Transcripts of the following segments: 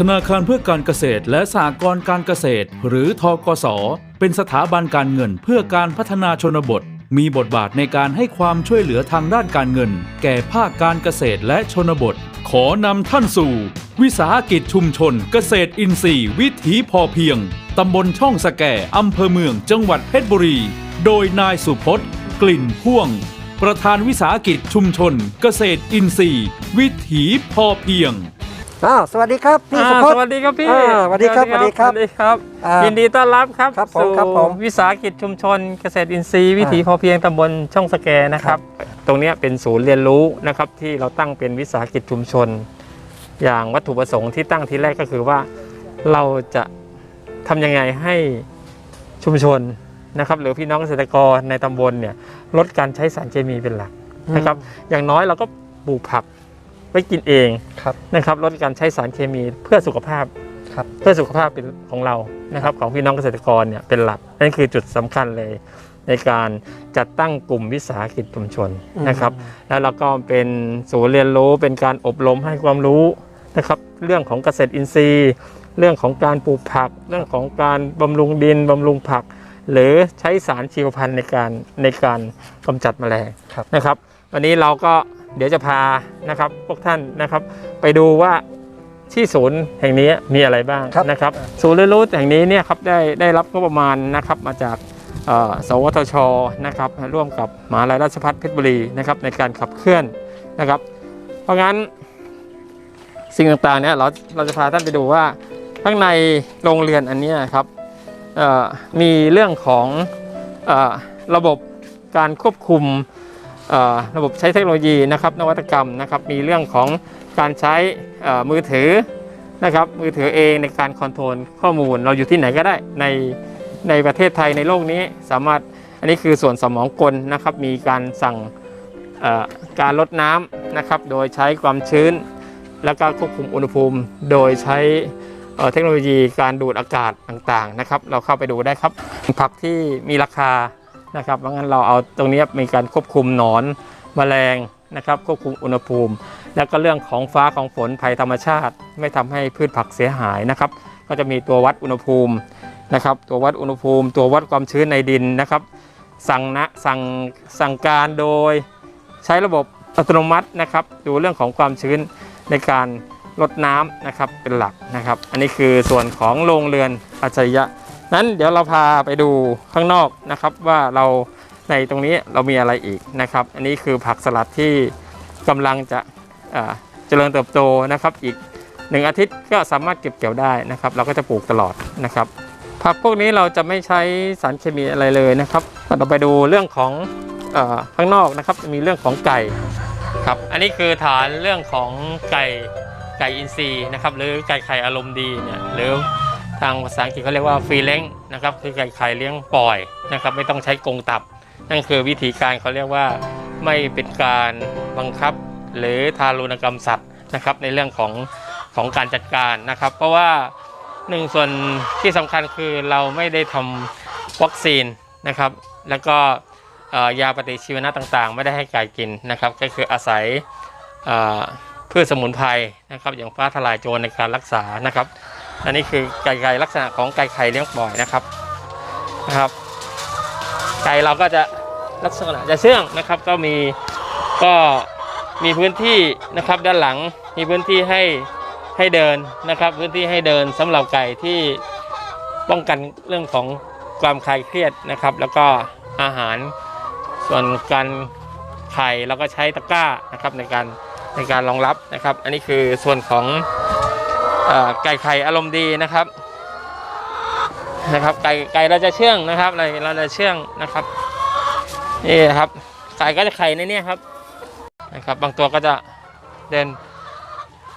ธนาคารเพื่อการเกษตรและสหกรณ์การเกษตร หรือทกส เป็นสถาบันการเงินเพื่อการพัฒนาชนบท มีบทบาทในการให้ความช่วยเหลือทางด้านการเงิน แก่ภาคการเกษตรและชนบท ขอนำท่านสู่ วิสาหกิจชุมชน เกษตรอินทรีย์ วิถีพอเพียงตำบลช่องสแก่อำเภอเมืองจังหวัดเพชรบุรี โดยนายสุพจน์ กลิ่นพ่วง ประธานวิสาหกิจชุมชน เกษตรอินทรีย์ วิถีพอเพียง อ้าวสวัสดีครับพี่อ่าสุพจสน์ วัสดีครับพี่อ่าสวัสดีครับสวัสดีครับสวัสดีครับอ่ายิยินดีต้อนรับครับครับผมสู่ครับผมวิสาหกิจชุมชนเกษตรอินทรีย์วิถีอ่าพอเพียงตำบลช่องสแกนะครับ ตรงเนี้ยเป็นศูนย์เรียนรู้นะครับที่เราตั้งเป็นวิสาหกิจชุมชน อย่างวัตถุประสงค์ที่ตั้งทีแรกก็คือว่าเราจะทำยังไงให้ชุมชนนะครับหรือพี่น้องเกษตรกรในตำบลเนี่ยลดการใช้สารเคมีเป็นหลักนะครับ อย่างน้อยเราก็ปลูกผักไว้กินเองครับนะครับลดการใช้สารเคมีเพื่อสุขภาพครับเพื่อสุขภาพเป็นของเรานะครับ ของพี่น้องเกษตรกรเนี่ยเป็นหลักนั่นคือจุดสำคัญเลย ในการจัดตั้งกลุ่มวิสาหกิจชุมชนนะครับ แล้วเราก็เป็นศูนย์เรียนรู้เป็นการอบรมให้ความรู้นะครับ เรื่องของเกษตรอินทรีย์ เรื่องของการปลูกผัก เรื่องของการบำรุงดินบำรุงผัก หรือใช้สารชีวพันธุ์ในการในการกำจัดแมลงครับนะครับ วันนี้เราก็ เดี๋ยวจะพานะครับพวกท่านนะครับ ไปดูว่าที่ศูนย์แห่งนี้มีอะไรบ้างครับนะครับ ศูนย์เรียนรู้แห่งนี้เนี่ยครับได้ได้รับงบประมาณนะครับมาจากเอ่อสวทชนะครับร่วมกับมหาลัยราชภัฏเพชรบุรีนะครับในการขับเคลื่อนนะครับ เพราะงั้นสิ่งต่างๆเนี่ยเราเราจะพาท่านไปดูว่าข้างในโรงเรียนอันเนี้ยครับเอ่อมีเรื่องของเอ่อระบบการควบคุมเอ่อ ระบบใช้เทคโนโลยีนะครับนวัตกรรมนะครับมีเรื่องของการใช้มือถือนะครับมือถือเองในการคอนโทรลข้อมูล เราอยู่ที่ไหนก็ได้ในในประเทศไทยในโลกนี้สามารถอันนี้คือส่วนสมองกลนะครับมีการสั่งการลดน้ำนะครับโดยใช้ความชื้น แล้วก็ควบคุมอุณหภูมิ โดยใช้เเทคโนโลยีการดูดอากาศต่างๆนะครับเราเข้าไปดูได้ครับผักที่มีราคา นะครับเพราะงั้นเราเอาตรงนี้มีการควบคุมหนอนแมลงนะครับควบคุมอุณหภูมิ แล้วก็เรื่องของฟ้าของฝนภัยธรรมชาติ ไม่ทำให้พืชผักเสียหายนะครับ ก็จะมีตัววัดอุณหภูมินะครับ ตัววัดอุณหภูมิ ตัววัดความชื้นในดินนะครับ สั่งนะสั่งสั่งการโดยใช้ระบบอัตโนมัตินะครับ ดูเรื่องของความชื้นในการลดน้ำนะครับเป็นหลักนะครับ อันนี้คือส่วนของโรงเรือนอัจฉริยะ นั้นเดี๋ยวเราพาไปดูข้างนอกนะครับว่าเราในตรงนี้เรามีอะไรอีกนะครับ อันนี้คือผักสลัดที่กำลังจะเจริญเติบโตนะครับ อีกหนึ่งอาทิตย์ก็สามารถเก็บเกี่ยวได้นะครับ เราก็จะปลูกตลอดนะครับ ผักพวกนี้เราจะไม่ใช้สารเคมีอะไรเลยนะครับเราไปดูเรื่องของอข้างนอกนะครับจะมีเรื่องของไก่ครับอันนี้คือฐานเรื่องของไก่ไก่อินทรีย์นะครับ หรือไก่ไข่อารมณ์ดีเนี่ยหรือ ทางภาษาอังกฤษเขาเรียกว่าฟรีเล้งนะครับคือไก่ไข่เลี้ยงปล่อยนะครับไม่ต้องใช้กรงตับ นั่นคือวิธีการเขาเรียกว่าไม่เป็นการบังคับหรือทารุณกรรมสัตว์นะครับในเรื่องของของการจัดการนะครับ เพราะว่าหนึ่งส่วนที่สำคัญคือเราไม่ได้ทำวัคซีนนะครับ แล้วก็ยาปฏิชีวนะต่างๆ ไม่ได้ให้ไก่กินนะครับ ก็คืออาศัยพืชสมุนไพรนะครับ อย่างฟ้าทลายโจรในการรักษานะครับ อันนี้คือไก่ไก่ลักษณะของไก่ไข่เลี้ยงปล่อยนะครับนะครับ ไก่เราก็จะลักษณะจะเชื่องนะครับ ก็มีก็มีพื้นที่นะครับด้านหลังมีพื้นที่ให้ให้เดินนะครับ พื้นที่ให้เดินสำหรับไก่ที่ป้องกันเรื่องของความคลายเครียดนะครับ แล้วก็อาหารส่วนการไข่เราก็ใช้ตะกร้านะครับในการในการรองรับนะครับ อันนี้คือส่วนของ ไก่ไข่อารมณ์ดีนะครับนะครับ ไก่ไก่เราจะเชื่องนะครับเราเราจะเชื่องนะครับนี่ครับไก่ก็จะไข่ในนี้ครับนะครับ บางตัวก็จะเดิน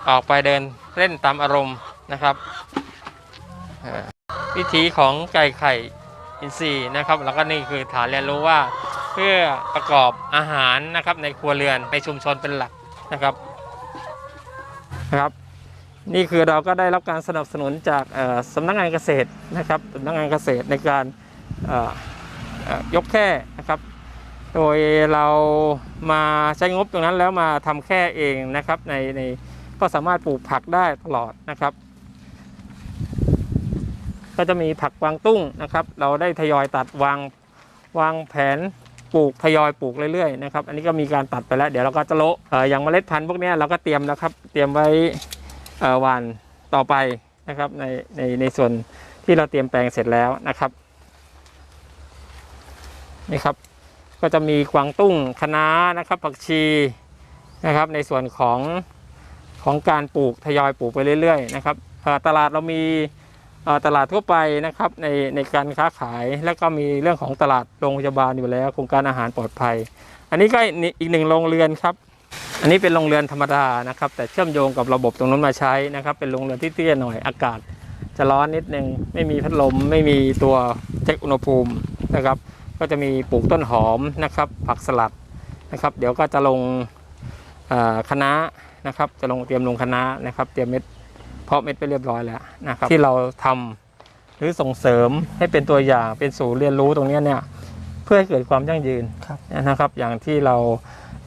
ออกไปเดินเล่นตามอารมณ์นะครับวิธีของไก่ไข่อินทรีย์นะครับ แล้วก็นี่คือฐานเรียนรู้ว่าเพื่อประกอบอาหารนะครับในครัวเรือนในชุมชนเป็นหลักนะครับนะครับ นี่คือเราก็ได้รับการสนับสนุนจากสำนักงานเกษตรนะครับสำนักงานเกษตรในการยกแค่นะครับ โดยเรามาใช้งบตรงนั้นแล้วมาทำแค่เองนะครับในในก็สามารถปลูกผักได้ตลอดนะครับ ก็จะมีผักวางตุ้งนะครับ เราได้ทยอยตัดวางวางแผนปลูกทยอยปลูกเรื่อยๆนะครับ อันนี้ก็มีการตัดไปแล้ว เดี๋ยวเราก็จะโละอออย่างเมล็ดพันธุ์พวกนี้เราก็เตรียมแล้วครับ เตรียมไว้ หวานต่อไปนะครับในในในส่วนที่เราเตรียมแปลงเสร็จแล้วนะครับนี่ครับก็จะมีกวางตุ้งคะน้านะครับผักชีนะครับ ในส่วนของของการปลูกทยอยปลูกไปเรื่อยๆนะครับตลาดเรามีตลาดทั่วไปนะครับในในการค้าขายแล้วก็มีเรื่องของตลาดโรงพยาบาลอยู่แล้วโครงการอาหารปลอดภัย อันนี้ก็อีกหนึ่งโรงเรือนครับ อันนี้เป็นโรงเรือนธรรมดานะครับ แต่เชื่อมโยงกับระบบตรงนู้นมาใช้นะครับ เป็นโรงเรือนที่เตี้ยหน่อยอากาศ จะร้อนนิดนึงไม่มีพัดลมไม่มีตัวเช็คอุณหภูมินะครับ ก็จะมีปลูกต้นหอมนะครับ ผักสลัดนะครับ เดี๋ยวก็จะลงเอ่อคะน้านะครับ จะลงเตรียมลงคะน้านะครับ เตรียมเม็ดเพาะเม็ดไปเรียบร้อยแล้วนะครับ ที่เราทำหรือส่งเสริมให้เป็นตัวอย่างเป็นศูนย์เรียนรู้ตรงเนี้ยเนี่ยเพื่อให้เกิดความยั่งยืนครับนะครับ อย่างที่เรา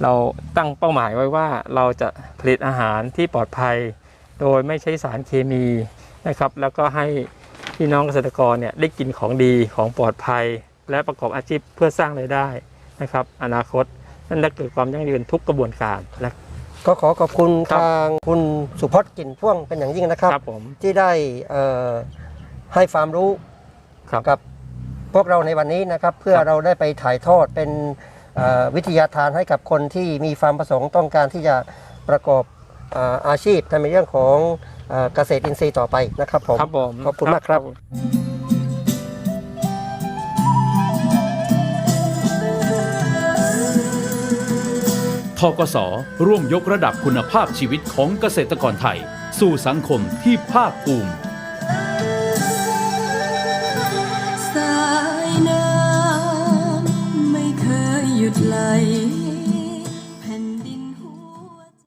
เราตั้งเป้าหมายไว้ว่าเราจะผลิตอาหารที่ปลอดภัย โดยไม่ใช้สารเคมีนะครับ แล้วก็ให้พี่น้องเกษตรกรเนี่ยได้กินของดีของปลอดภัย และประกอบอาชีพเพื่อสร้างรายได้นะครับ อนาคตนั่นจะเกิดความยั่งยืนทุกกระบวนการนะ ก็ขอขอบคุณครับ ทางคุณสุพจน์กลิ่นพ่วงเป็นอย่างยิ่งนะครับ ครับผม ที่ได้เอ่อให้ความรู้ครับกับพวกเราในวันนี้นะครับ เพื่อครับ เราได้ไปถ่ายทอดเป็นเอ่อ วิทยาทานให้กับคนที่มีความประสงค์ต้องการที่จะประกอบอาอาชีพในเรื่องของเอ่อเกษตรอินทรีย์ต่อไปนะครับผมครับผมขอบคุณมากครับทกสร่วมยกระดับคุณภาพชีวิตของเกษตรกรไทย สู่สังคมที่ภาคภูมิ